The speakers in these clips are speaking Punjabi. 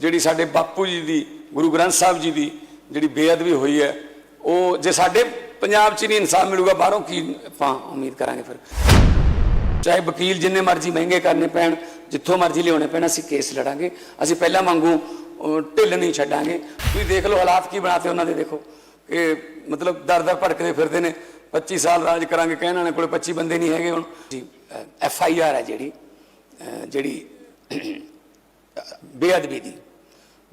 ਜਿਹੜੀ ਸਾਡੇ ਬਾਪੂ ਜੀ ਦੀ, ਗੁਰੂ ਗ੍ਰੰਥ ਸਾਹਿਬ ਜੀ ਦੀ ਜਿਹੜੀ ਬੇਅਦਬੀ ਹੋਈ ਹੈ, ਉਹ ਜੇ ਸਾਡੇ ਪੰਜਾਬ 'ਚ ਨਹੀਂ ਇਨਸਾਫ ਮਿਲੂਗਾ, ਬਾਹਰੋਂ ਕੀ ਆਪਾਂ ਉਮੀਦ ਕਰਾਂਗੇ ਫਿਰ? ਚਾਹੇ ਵਕੀਲ ਜਿੰਨੇ ਮਰਜ਼ੀ ਮਹਿੰਗੇ ਕਰਨੇ ਪੈਣ, ਜਿੱਥੋਂ ਮਰਜ਼ੀ ਲਿਆਉਣੇ ਪੈਣ, ਅਸੀਂ ਕੇਸ ਲੜਾਂਗੇ। ਅਸੀਂ ਪਹਿਲਾਂ ਵਾਂਗੂ ਢਿੱਲ ਨਹੀਂ ਛੱਡਾਂਗੇ। ਤੁਸੀਂ ਦੇਖ ਲਓ ਹਾਲਾਤ ਕੀ ਬਣਾਤੇ ਉਹਨਾਂ ਦੇ, ਦੇਖੋ। ਕਿ ਮਤਲਬ ਦਰ ਦਰ ਭਟਕਦੇ ਫਿਰਦੇ ਨੇ। 25 ਸਾਲ ਰਾਜ ਕਰਾਂਗੇ, ਕਹਿਣ ਵਾਲੇ ਕੋਲੇ 25 ਬੰਦੇ ਨਹੀਂ ਹੈਗੇ ਹੁਣ। ਐਫ ਆਈ ਆਰ ਹੈ ਜਿਹੜੀ ਜਿਹੜੀ ਬੇਅਦਬੀ ਦੀ।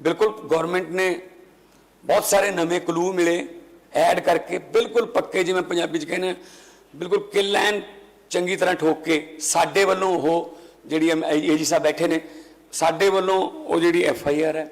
ਬਿਲਕੁਲ ਗਵਰਨਮੈਂਟ ਨੇ ਬਹੁਤ ਸਾਰੇ ਨਵੇਂ ਕਲੂ ਮਿਲੇ ਐਡ ਕਰਕੇ ਬਿਲਕੁਲ ਪੱਕੇ ਜਿਵੇਂ ਪੰਜਾਬੀ ਚ ਕਹਿੰਦੇ ਆ, ਬਿਲਕੁਲ ਕਿਲ ਐਨ ਚੰਗੀ ਤਰ੍ਹਾਂ ਠੋਕ ਕੇ ਸਾਡੇ ਵੱਲੋਂ ਉਹ ਜਿਹੜੀ ਏਜੀ ਸਾਹਿਬ ਬੈਠੇ ਨੇ ਸਾਡੇ ਵੱਲੋਂ ਉਹ ਜਿਹੜੀ ਐਫ ਆਈ ਆਰ ਹੈ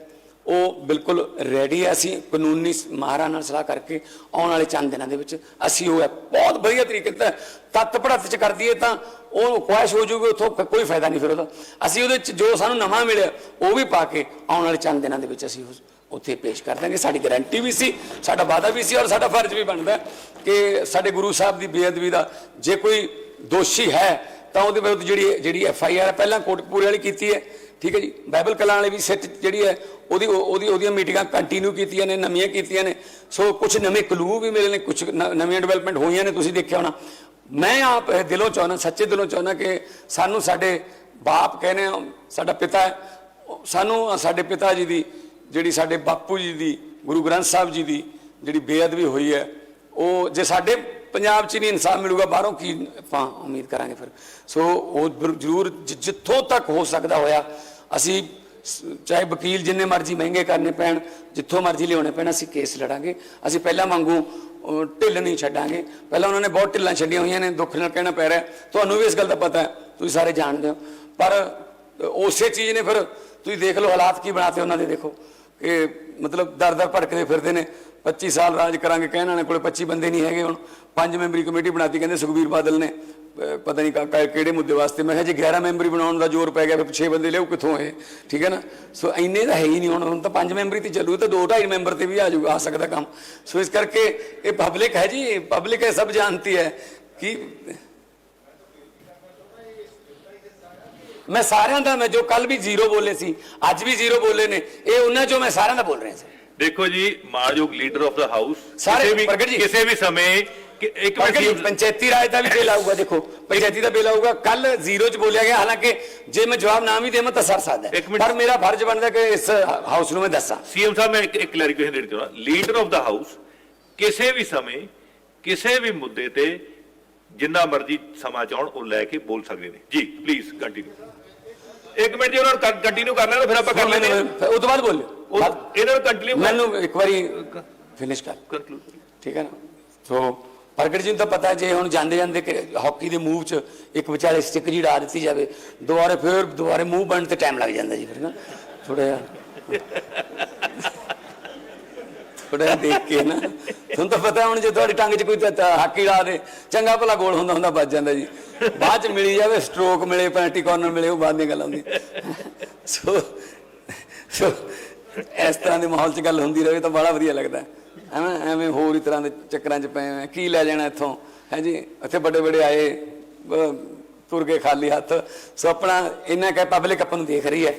ਉਹ ਬਿਲਕੁਲ ਰੈਡੀ ਹੈ ਅਸੀਂ ਕਾਨੂੰਨੀ ਮਾਹਰਾਂ ਨਾਲ ਸਲਾਹ ਕਰਕੇ ਆਉਣ ਵਾਲੇ ਚੰਦ ਦਿਨਾਂ ਦੇ ਵਿੱਚ ਅਸੀਂ ਉਹ ਹੈ। ਬਹੁਤ ਵਧੀਆ ਤਰੀਕੇ ਨਾਲ ਤੱਤ ਪੜਤ ਚ ਕਰ ਦਈਏ ਤਾਂ ਉਹ ਖੁਆਇਸ਼ ਹੋ ਜੂਗੀ, ਉਥੋਂ ਕੋਈ ਫਾਇਦਾ ਨਹੀਂ ਫਿਰ ਉਹਦਾ। ਅਸੀਂ ਉਹਦੇ ਚ ਜੋ ਸਾਨੂੰ ਨਵਾਂ ਮਿਲਿਆ, ਉਹ ਵੀ ਪਾ ਕੇ ਆਉਣ ਵਾਲੇ ਚੰਦ ਦਿਨਾਂ ਦੇ ਵਿੱਚ ਅਸੀਂ ਉਸ- ਉੱਥੇ ਪੇਸ਼ ਕਰ ਦਾਂਗੇ। ਸਾਡੀ ਗਾਰੰਟੀ ਵੀ ਸੀ, ਸਾਡਾ ਵਾਅਦਾ ਵੀ ਸੀ ਔਰ ਸਾਡਾ ਫਰਜ਼ ਵੀ ਬਣਦਾ ਕਿ ਸਾਡੇ ਗੁਰੂ ਸਾਹਿਬ ਦੀ ਬੇਅਦਬੀ ਦਾ ਜੇ ਕੋਈ ਦੋਸ਼ੀ ਹੈ ਤਾਂ ਉਹਦੇ ਵਿਰੁੱਧ ਜਿਹੜੀ ਜਿਹੜੀ ਐਫ ਆਈ ਆਰ ਪਹਿਲਾਂ ਕੋਟਕਪੂਰੇ ਵਾਲੀ ਕੀਤੀ ਹੈ, ਠੀਕ ਹੈ ਜੀ? ਬਾਈਬਲ ਕਲਾਂ ਵਾਲੇ ਵੀ ਸਿੱਟ ਜਿਹੜੀ ਹੈ, ਉਹਦੀ ਉਹਦੀ ਉਹਦੀਆਂ ਮੀਟਿੰਗਾਂ ਕੰਟੀਨਿਊ ਕੀਤੀਆਂ ਨੇ, ਨਵੀਆਂ ਕੀਤੀਆਂ ਨੇ। ਸੋ ਕੁਝ ਨਵੇਂ ਕਲੂ ਵੀ ਮਿਲੇ ਨੇ ਕੁਝ ਨਵੀਆਂ ਡਿਵੈਲਪਮੈਂਟ ਹੋਈਆਂ ਨੇ, ਤੁਸੀਂ ਦੇਖਿਆ ਹੋਣਾ। ਮੈਂ ਆਪ ਦਿਲੋਂ ਚਾਹੁੰਦਾ, ਸੱਚੇ ਦਿਲੋਂ ਚਾਹੁੰਦਾ ਕਿ ਸਾਨੂੰ ਸਾਡੇ ਬਾਪ ਕਹਿੰਦੇ ਆ, ਸਾਡਾ ਪਿਤਾ ਸਾਨੂੰ ਸਾਡੇ ਪਿਤਾ ਜੀ ਦੀ, ਜਿਹੜੀ ਸਾਡੇ ਬਾਪੂ ਜੀ ਦੀ, ਗੁਰੂ ਗ੍ਰੰਥ ਸਾਹਿਬ ਜੀ ਦੀ ਜਿਹੜੀ ਬੇਅਦਬੀ ਹੋਈ ਹੈ, ਉਹ ਜੇ ਸਾਡੇ ਪੰਜਾਬ 'ਚ ਨਹੀਂ, ਇਨਸਾਫ ਮਿਲੂਗਾ, ਬਾਹਰੋਂ ਕੀ ਆਪਾਂ ਉਮੀਦ ਕਰਾਂਗੇ ਫਿਰ। ਸੋ ਉਹ ਜ਼ਰੂਰ ਜਿ- ਜਿੱਥੋਂ ਤੱਕ ਹੋ ਸਕਦਾ ਹੋਇਆ, ਅਸੀਂ ਚਾਹੇ ਵਕੀਲ ਜਿੰਨੇ ਮਰਜ਼ੀ ਮਹਿੰਗੇ ਕਰਨੇ ਪੈਣ, ਜਿੱਥੋਂ ਮਰਜ਼ੀ ਲਿਆਉਣੇ ਪੈਣ, ਅਸੀਂ ਕੇਸ ਲੜਾਂਗੇ। ਅਸੀਂ ਪਹਿਲਾਂ ਵਾਂਗੂ ਢਿੱਲ ਨਹੀਂ ਛੱਡਾਂਗੇ। ਪਹਿਲਾਂ ਉਹਨਾਂ ਨੇ ਬਹੁਤ ਢਿੱਲਾਂ ਛੱਡੀਆਂ ਹੋਈਆਂ ਨੇ, ਦੁੱਖ ਨਾਲ ਕਹਿਣਾ ਪੈ ਰਿਹਾ। ਤੁਹਾਨੂੰ ਵੀ ਇਸ ਗੱਲ ਦਾ ਪਤਾ ਹੈ, ਤੁਸੀਂ ਸਾਰੇ ਜਾਣਦੇ ਹੋ। ਪਰ ਉਸੇ ਚੀਜ਼ ਨੇ ਫਿਰ, ਤੁਸੀਂ ਦੇਖ ਲਓ ਹਾਲਾਤ ਕੀ ਬਣਾਤੇ ਉਹਨਾਂ ਦੇ, ਦੇਖੋ। ਇਹ ਮਤਲਬ ਦਰ ਦਰ ਭਟਕਦੇ ਫਿਰਦੇ ਨੇ। 25 ਸਾਲ ਰਾਜ ਕਰਾਂਗੇ ਕਹਿਣ ਵਾਲੇ ਕੋਲੇ 25 ਬੰਦੇ ਨਹੀਂ ਹੈਗੇ ਹੁਣ। ਪੰਜ ਮੈਂਬਰੀ ਕਮੇਟੀ ਬਣਾਤੀ ਕਹਿੰਦੇ ਸੁਖਬੀਰ ਬਾਦਲ ਨੇ। ਪਤਾ ਨਹੀਂ ਕਾ- ਕਿਹੜੇ ਮੁੱਦੇ ਵਾਸਤੇ। ਮੈਂ ਕਿਹਾ ਜੇ 11 ਮੈਂਬਰੀ ਬਣਾਉਣ ਦਾ ਜ਼ੋਰ ਪੈ ਗਿਆ ਫਿਰ 6 ਬੰਦੇ ਲਿਆਓ ਕਿੱਥੋਂ ਇਹ? ਠੀਕ ਹੈ ਨਾ? ਸੋ ਇੰਨੇ ਤਾਂ ਹੈ ਹੀ ਨਹੀਂ ਹੁਣ। ਹੁਣ ਤਾਂ ਪੰਜ ਮੈਂਬਰੀ ਤੇ ਚੱਲੂ ਤਾਂ 2 2.5 ਮੈਂਬਰ ਤੇ ਵੀ ਆ ਜਾਊਗਾ, ਆ ਸਕਦਾ ਕੰਮ। ਸੋ ਇਸ ਕਰਕੇ ਇਹ ਪਬਲਿਕ ਹੈ ਜੀ ਪਬਲਿਕ ਹੈ, ਸਭ ਜਾਣਤੀ ਹੈ ਕਿ ਮੈਂ ਸਾਰਿਆਂ ਦਾ ਮੈਂ ਜੋ ਕੱਲ ਵੀ ਜ਼ੀਰੋ ਬੋਲੇ ਸੀ ਅੱਜ ਵੀ ਜ਼ੀਰੋ ਬੋਲੇ ਨੇ ਇਹ ਉਹਨਾਂ ਚੋਂ ਮੈਂ ਸਾਰਿਆਂ ਦਾ ਬੋਲ ਰਿਹਾ ਸੀ ਦੇਖੋ ਜੀ ਮਾਨਯੋਗ ਲੀਡਰ ਆਫ ਦਾ ਹਾਊਸ ਸਾਰੇ ਕਿਸੇ ਵੀ ਪ੍ਰਗਟ ਜੀ। ਕਿਸੇ ਵੀ ਸਮੇਂ ਇੱਕ ਪੰਚਾਇਤੀ ਰਾਜ ਦਾ ਵੀ ਬਿੱਲ ਆਊਗਾ ਦੇਖੋ ਪੰਚਾਇਤੀ ਦਾ ਬਿੱਲ ਆਊਗਾ ਕੱਲ ਜ਼ੀਰੋ ਚ ਬੋਲਿਆ ਗਿਆ ਹਾਲਾਂਕਿ ਜੇ ਮੈਂ ਜਵਾਬ ਨਾ ਵੀ ਦੇਵਾਂ ਤਾਂ ਸਰ ਮਿੰਟ। ਪਰ ਮੇਰਾ ਫਰਜ਼ ਬਣਦਾ ਕਿ ਇਸ ਹਾਊਸ ਨੂੰ ਮੈਂ ਦੱਸਾਂ ਸੀਐਮ ਸਾਹਿਬ ਮੈਂ ਇੱਕ ਇੱਕ ਕਲੈਰੀਫਿਕੇਸ਼ਨ ਦੇਣਾ ਚਾਹੁੰਦਾ ਲੀਡਰ ਆਫ ਦਾ ਹਾਊਸ ਕਿਸੇ ਵੀ ਸਮੇਂ ਕਿਸੇ ਵੀ ਮੁੱਦੇ ਤੇ ਜਿੰਨਾ ਮਰਜ਼ੀ ਸਮਾਂ ਚਾਹਣ ਉਹ ਲੈ ਕੇ ਬੋਲ ਸਕਦੇ ਨੇ। ਜੀ ਪਲੀਜ਼ ਕੰਟੀਨਿਊ ਇੱਕ ਮਿੰਟ ਜੀ ਉਹਨਾਂ ਨੂੰ ਕੰਟੀਨਿਊ ਕਰ ਲੈਣਾ ਫਿਰ ਆਪਾਂ ਕਰ ਲੈਂਦੇ ਹਾਂ। ਉਹ ਤੋਂ ਬਾਅਦ ਉਹ- ਇਹਨਾਂ ਨੂੰ ਕੰਟੀਨਿਊ ਮੈਨੂੰ ਇੱਕ ਵਾਰੀ ਫਿਨਿਸ਼ ਕਰ। ਕੰਕਲੂਡ ਠੀਕ ਹੈ ਨਾ? ਸੋ ਪ੍ਰਗਟ ਜੀ ਨੂੰ ਤਾਂ ਪਤਾ ਜੇ ਹੁਣ ਜਾਂਦੇ ਜਾਂਦੇ ਹਾਕੀ ਦੇ ਮੂਵ 'ਚ ਇੱਕ ਵਿਚਾਲੇ ਸਟਿੱਕ ਜੀ ਡਾ ਦਿੱਤੀ ਜਾਵੇ ਦੁਬਾਰੇ ਫਿਰ ਦੁਬਾਰੇ ਮੂਵ ਬਣਨ ਤੇ ਟਾਈਮ ਲੱਗ ਜਾਂਦਾ ਜੀ ਫਿਰ ਨਾ। ਥੋੜਾ ਜਿਹਾ। ਥੋੜਾ ਦੇਖ ਕੇ ਨਾ, ਤੁਹਾਨੂੰ ਤਾਂ ਪਤਾ ਹੁਣ ਜੇ ਤੁਹਾਡੀ ਟੰਗ 'ਚ ਕੋਈ ਹਾਕੀ ਡਾ ਦੇ, ਚੰਗਾ ਭਲਾ ਗੋਲ ਹੁੰਦਾ ਹੁੰਦਾ ਵੱਜ ਜਾਂਦਾ ਜੀ। ਬਾਅਦ 'ਚ ਮਿਲੀ ਜਾਵੇ ਸਟ੍ਰੋਕ ਮਿਲੇ ਪੈਂਟੀ ਕਾਰਨਰ ਮਿਲੇ, ਉਹ ਬਾਅਦ ਦੀਆਂ ਗੱਲਾਂ ਹੁੰਦੀਆਂ। ਸੋ ਸੋ, ਇਸ ਤਰ੍ਹਾਂ ਦੇ ਮਾਹੌਲ 'ਚ ਗੱਲ ਹੁੰਦੀ ਰਹੇ ਤਾਂ ਬੜਾ ਵਧੀਆ ਲੱਗਦਾ। ਹੈ। ਐਵੇਂ ਐਵੇਂ ਹੋਰ ਹੀ ਤਰ੍ਹਾਂ ਦੇ ਚੱਕਰਾਂ 'ਚ ਪਏ ਹੋਏ। ਕੀ ਲੈ ਜਾਣਾ ਇੱਥੋਂ? ਹੈ ਜੀ, ਇੱਥੇ ਵੱਡੇ ਵੱਡੇ ਆਏ ਤੁਰ ਗਏ ਖਾਲੀ ਹੱਥ। ਸੋ ਆਪਣਾ ਇਹਨਾਂ ਕਹਿ ਪਬਲਿਕ ਆਪਾਂ ਨੂੰ ਦੇਖ ਰਹੀ ਹੈ।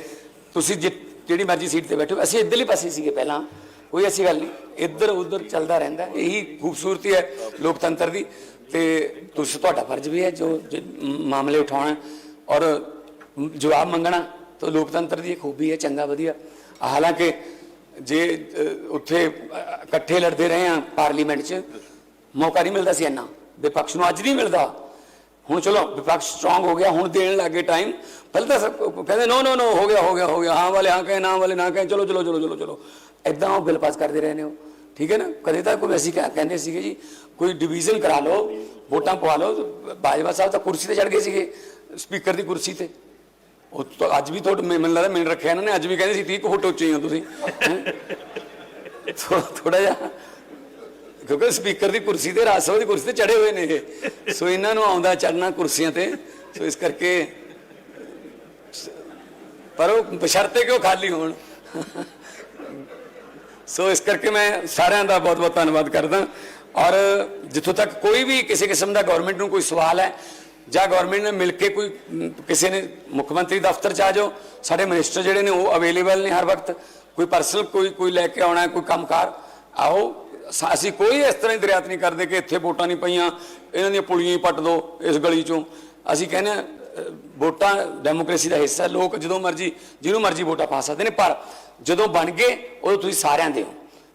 ਤੁਸੀਂ ਜਿ- ਜਿਹੜੀ ਮਰਜ਼ੀ ਸੀਟ ਤੇ ਬੈਠੋ। ਅਸੀਂ ਇੱਧਰਲੀ ਪਾਸੇ ਸੀਗੇ ਪਹਿਲਾਂ। ਕੋਈ ਐਸੀ ਗੱਲ ਨਹੀਂ। ਇੱਧਰ ਉੱਧਰ ਚੱਲਦਾ ਰਹਿੰਦਾ ਇਹੀ ਖੂਬਸੂਰਤੀ ਹੈ ਲੋਕਤੰਤਰ ਦੀ। ਤੇ ਤੁਸੀਂ, ਤੁਹਾਡਾ ਫਰਜ਼ ਵੀ ਹੈ ਜੋ ਮਾਮਲੇ ਉਠਾਉਣਾ। ਔਰ ਜਵਾਬ ਮੰਗਣਾ ਤਾਂ ਲੋਕਤੰਤਰ ਦੀ ਖੂਬੀ ਹੈ, ਚੰਗਾ, ਵਧੀਆ। ਹਾਲਾਂਕਿ ਜੇ ਉੱਥੇ ਇਕੱਠੇ ਲੜਦੇ ਰਹੇ ਆ ਪਾਰਲੀਮੈਂਟ 'ਚ, ਮੌਕਾ ਨਹੀਂ ਮਿਲਦਾ ਸੀ ਇੰਨਾ। ਵਿਪਕਸ਼ ਨੂੰ ਅੱਜ ਨਹੀਂ ਮਿਲਦਾ। ਹੁਣ ਚਲੋ, ਵਿਪਕਸ਼ ਸਟਰੋਂਗ ਹੋ ਗਿਆ, ਹੁਣ ਦੇਣ ਲੱਗੇ ਟਾਈਮ ਪਹਿਲਾਂ ਤਾਂ ਕਹਿੰਦੇ ਨੋ ਨੋ ਨੋ ਹੋ ਗਿਆ ਹੋ ਗਿਆ ਹੋ ਗਿਆ। ਹਾਂ ਵਾਲੇ, ਹਾਂ ਕਹੇ, ਨਾ ਵਾਲੇ, ਨਾ ਕਹੇ। ਚਲੋ ਚਲੋ ਚਲੋ ਚਲੋ ਚਲੋ। ਐਦਾਂ ਉਹ ਬਿੱਲ ਪਾਸ ਕਰਦੇ ਰਹੇ ਨੇ ਉਹ ਠੀਕ ਹੈ ਨਾ? ਕਦੇ ਤਾਂ ਕੋਈ ਅਸੀਂ ਕਹਿ- ਕਹਿੰਦੇ ਸੀਗੇ ਜੀ, ਕੋਈ ਡਿਵੀਜ਼ਨ ਕਰਾ ਲਓ, ਵੋਟਾਂ ਪਵਾ ਲਓ, ਬਾਜਵਾ ਸਾਹਿਬ ਤਾਂ ਕੁਰਸੀ ਤੇ ਚੜ ਗਏ ਸੀਗੇ ਸਪੀਕਰ ਦੀ ਕੁਰਸੀ ਤੇ। ਉਹ ਤਾਂ ਅੱਜ ਵੀ ਤੁਹਾਡੇ ਮੈਨੂੰ ਲੱਗਦਾ ਮੈਨੂੰ ਰੱਖਿਆ ਇਹਨਾਂ ਨੇ, ਅੱਜ ਵੀ ਕਹਿੰਦੇ ਸੀ 30 ਕੁ ਫੁੱਟ ਉੱਚੇ ਹੋ ਤੁਸੀਂ। ਥੋੜਾ ਜਿਹਾ। ਕਿਉਂਕਿ ਸਪੀਕਰ ਦੀ ਕੁਰਸੀ ਤੇ, ਰਾਜ ਸਭਾ ਦੀ ਕੁਰਸੀ ਤੇ ਚੜੇ ਹੋਏ ਨੇ ਇਹ। ਸੋ ਇਹਨਾਂ ਨੂੰ ਆਉਂਦਾ ਚੜਨਾ ਕੁਰਸੀਆਂ ਤੇ। ਸੋ ਇਸ ਕਰਕੇ ਪਰ ਉਹ ਬਸ਼ਰਤੇ ਕਿਉਂ ਖਾਲੀ ਹੋਣ? ਸੋ ਇਸ ਕਰਕੇ ਮੈਂ ਸਾਰਿਆਂ ਦਾ ਬਹੁਤ ਬਹੁਤ ਧੰਨਵਾਦ ਕਰਦਾ। ਔਰ ਜਿੱਥੋਂ ਤੱਕ ਕੋਈ ਵੀ ਕਿਸੇ ਕਿਸਮ ਦਾ ਗਵਰਨਮੈਂਟ ਨੂੰ ਕੋਈ ਸਵਾਲ ਹੈ ਜਾਂ ਗਵਰਨਮੈਂਟ ਨੇ ਮਿਲ ਕੇ ਕੋਈ ਕਿਸੇ ਨੇ ਮੁੱਖ ਮੰਤਰੀ ਦਫ਼ਤਰ ਚ ਆ ਜਾਓ ਸਾਡੇ ਮਿਨਿਸਟਰ ਜਿਹੜੇ ਨੇ ਉਹ ਅਵੇਲੇਬਲ ਨੇ ਹਰ ਵਕਤ। ਕੋਈ ਪਰਸਨਲ ਕੋਈ ਕੋਈ ਲੈ ਕੇ ਆਉਣਾ ਹੈ, ਕੋਈ ਕੰਮਕਾਰ ਆਓ ਅਸੀਂ ਕੋਈ ਇਸ ਤਰ੍ਹਾਂ ਦੀ ਦਰਿਆਤ ਨਹੀਂ ਕਰਦੇ ਕਿ ਇੱਥੇ ਵੋਟਾਂ ਨਹੀਂ ਪਈਆਂ ਇਹਨਾਂ ਦੀਆਂ ਪੁਲੀਆਂ ਹੀ ਪੱਟ ਦਿਓ ਇਸ ਗਲੀ ਚੋਂ। ਅਸੀਂ ਕਹਿੰਦੇ ਹਾਂ, ਵੋਟਾਂ ਡੈਮੋਕ੍ਰੇਸੀ ਦਾ ਹਿੱਸਾ, ਲੋਕ ਜਦੋਂ ਮਰਜ਼ੀ, ਜਿਹਨੂੰ ਮਰਜ਼ੀ ਵੋਟਾਂ ਪਾ ਸਕਦੇ ਨੇ, ਪਰ ਜਦੋਂ ਬਣ ਗਏ, ਉਦੋਂ ਤੁਸੀਂ ਸਾਰਿਆਂ ਦੇ ਹੋ।